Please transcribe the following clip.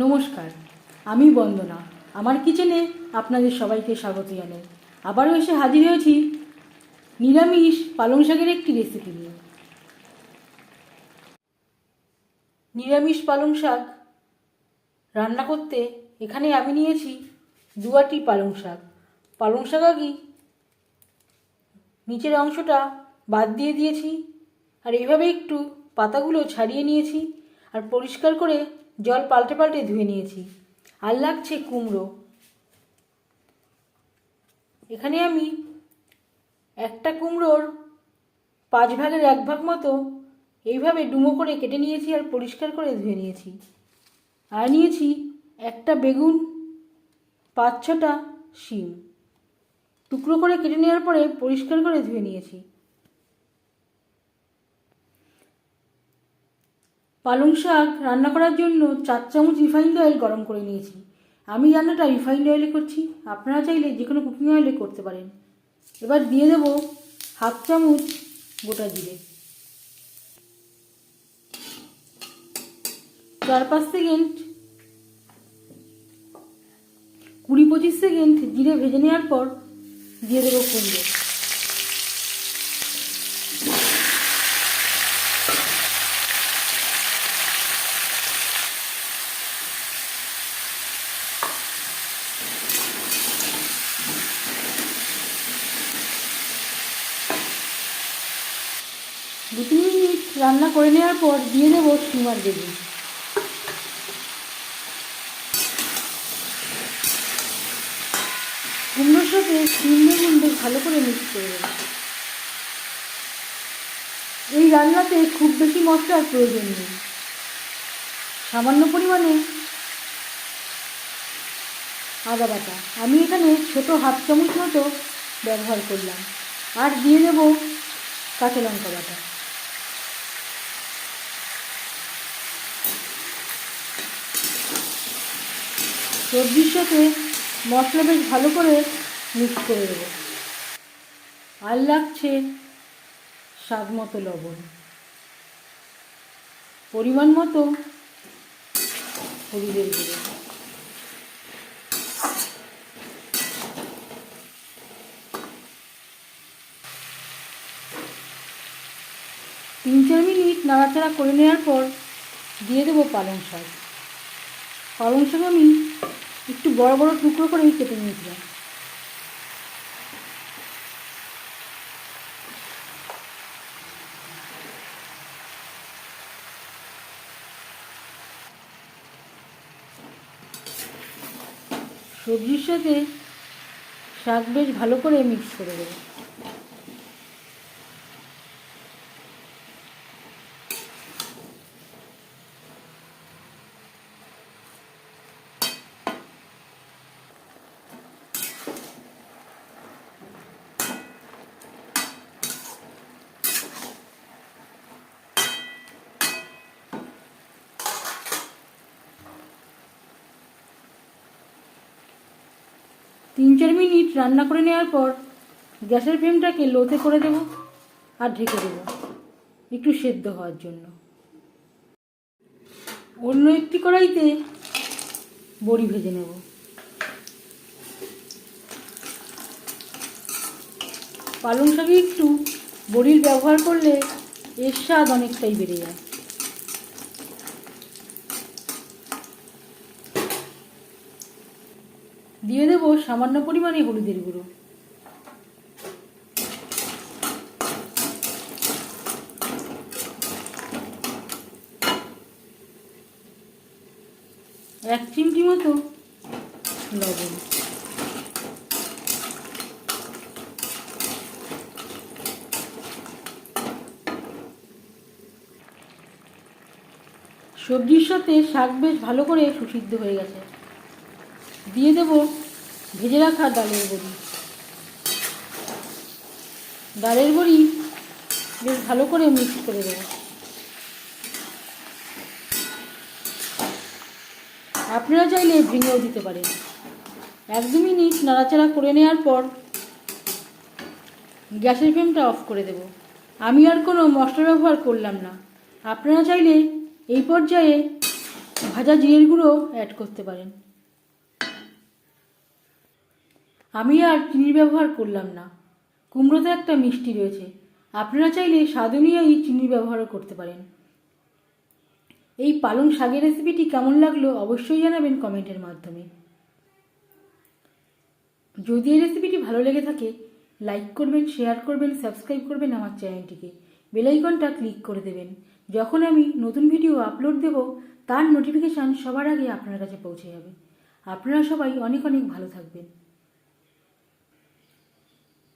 নমস্কার, আমি বন্দনা। আমার কিচেনে আপনাদের সবাইকে স্বাগত জানাই। আবারও এসে হাজির হয়েছি নিরামিষ পালং শাকের একটি রেসিপি নিয়ে। নিরামিষ পালং শাক রান্না করতে এখানে আমি নিয়েছি দুয়াটি পালং শাক। পালং শাক আগে নিচের অংশটা বাদ দিয়ে দিয়েছি, আর এইভাবে একটু পাতাগুলো ছাড়িয়ে নিয়েছি, আর পরিষ্কার করে জল পাল্টে পাল্টে ধুয়ে নিয়েছি। আর লাগছে কুমড়ো। এখানে আমি একটা কুমড়োর পাঁচ ভাগের এক ভাগ মতো এইভাবে ডুমো করে কেটে নিয়েছি আর পরিষ্কার করে ধুয়ে নিয়েছি। আর নিয়েছি একটা বেগুন, পাঁচ ছটা শিম। টুকরো করে কেটে নেওয়ার পরে পরিষ্কার করে ধুয়ে নিয়েছি। পালং শাক রান্না করার জন্য চার চামচ রিফাইন্ড অয়েল গরম করে নিয়েছি। আমি রান্নাটা রিফাইন্ড অয়েলে করছি। আপনারা চাইলে যে কোনো কুকিং অয়েলে করতে পারেন। এবার দিয়ে দেবো হাফ চামচ গোটা জিরে। চার পাঁচ সেকেন্ড কুড়ি পঁচিশ সেকেন্ড জিরে ভেজে নেওয়ার পর দিয়ে দেবো কুমড়ো। দু তিন মিনিট রান্না করে নেওয়ার পর দিয়ে দেবো স্টিমার বেগুন। কুমড়োর সাথে শিম বেগুন ভালো করে মিক্স করে দেবো এই রান্নাতে খুব বেশি মশলার প্রয়োজন নেই। সামান্য পরিমাণে আদা বাটা। আমি এখানে ছোট হাফ চামচ মতো ব্যবহার করলাম। আর দিয়ে দেব কাঁচা লঙ্কা বাটা। সবজির সাথে মশলা বেশ ভালো করে মিক্স করে দেবো আর লাগছে স্বাদ মতো লবণ। পরিমাণ মতো হলুদের গুঁড়ো। তিন চার মিনিট নাড়াচাড়া করে নেওয়ার পর দিয়ে দেবো পালং শাক। পালং শাক আমি একটু বড় বড় টুকরো করে আমি কেটে নিয়েছিলাম। সবজির সাথে শাক বেশ ভালো করে মিক্স করে দেবো। তিন চার মিনিট রান্না করে নেওয়ার পর গ্যাসের ফ্লেমটাকে লোতে করে দেব আর ঢেকে দেব একটু সেদ্ধ হওয়ার জন্য। অন্য একটি কড়াইতে বড়ি ভেজে নেব। পালং শাকে একটু বড়ির ব্যবহার করলে এর স্বাদ অনেকটাই বেড়ে যায়। দিয়ে দেবো সামান্য পরিমাণে হলুদের গুঁড়ো। এক চিমটি মতো লবণ। সবজির সাথে শাক বেশ ভালো করে সুসিদ্ধ হয়ে গেছে। দিয়ে দেব ভেজে রাখা ডালের বড়ি। ডালের বড়ি বেশ ভালো করে মিক্স করে দেব আপনারা চাইলে ভেঙেও দিতে পারেন। এক দু মিনিট নাড়াচাড়া করে নেওয়ার পর গ্যাসের ফ্লেমটা অফ করে দেব। আমি আর কোনো মশলা ব্যবহার করলাম না। আপনারা চাইলে এই পর্যায়ে ভাজা জিরের গুঁড়ো অ্যাড করতে পারেন। আমি আর চিনির ব্যবহার করলাম না। কুমড়োতে একটা মিষ্টি রয়েছে। আপনারা চাইলে স্বাদ অনুযায়ী চিনির ব্যবহারও করতে পারেন। এই পালং শাকের রেসিপিটি কেমন লাগল অবশ্যই জানাবেন কমেন্টের মাধ্যমে। যদি এই রেসিপিটি ভালো লেগে থাকে, লাইক করবেন, শেয়ার করবেন, সাবস্ক্রাইব করবেন আমার চ্যানেলটিকে। বেলাইকনটা ক্লিক করে দেবেন। যখন আমি নতুন ভিডিও আপলোড দেব, তার নোটিফিকেশান সবার আগে আপনার কাছে পৌঁছে যাবে। আপনারা সবাই অনেক অনেক ভালো থাকবেন।